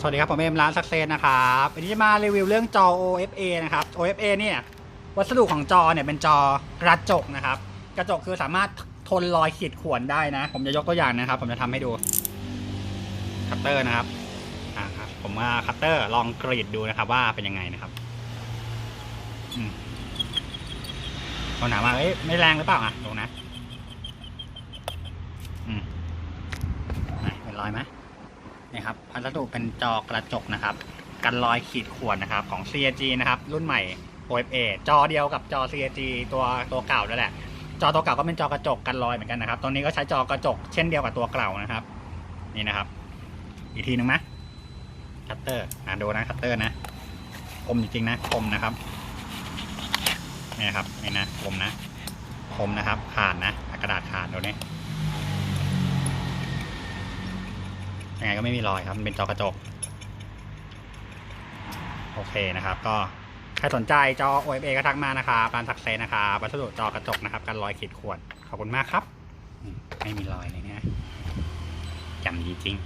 สวัสดีครับผมเอ็มร้านสักเซนนะครับวันนี้จะมารีวิวเรื่องจอ OFA นะครับ OFA เนี่ยวัสดุของจอเนี่ยเป็นจอกระจกนะครับ กระจกคือสามารถทนรอยขีดข่วนได้นะ ผมจะยกตัวอย่างนะครับ ผมจะทำให้ดูคัตเตอร์นะครับอ่าครับผมว่าคัตเตอร์ลองกรีดดูนะครับ ว่าเป็นยังไงนะครับอืมเราถามว่าเอ้ยไม่แรงหรือเปล่าอะดูนะ อืมไหนเป็นรอยไหม นี่ครับพัสดุเป็นจอกระจกนะครับ กันรอยขีดข่วนนะครับของ CAG นะครับรุ่นใหม่ OFA จอเดียวกับจอ CAG ตัวตัวเก่าแล้วแหละ จอตัวเก่าก็เป็นจอกระจกกันรอยเหมือนกันนะครับตัวนี้ก็ใช้จอกระจกเช่นเดียวกับตัวเก่านะครับ นี่นะครับ อีกทีหนึ่งไหมคัตเตอร์อะดูนะคัตเตอร์นะคมจริงๆนะคมนะครับนี่นะครับนี่นะคมนะคมนะครับขาดนะกระดาษขาดตัวนี้ ยังไงก็ไม่มีรอยครับ มันเป็นจอกระจก โอเคนะครับ ก็ใครสนใจจอ OFA ก็ทักมานะครับร้านทักเซนนะครับวัสดุจอกระจกนะครับกันรอยขีดข่วน ขอบคุณมากครับ ไม่มีรอยเลยเนี่ยจำดีจริง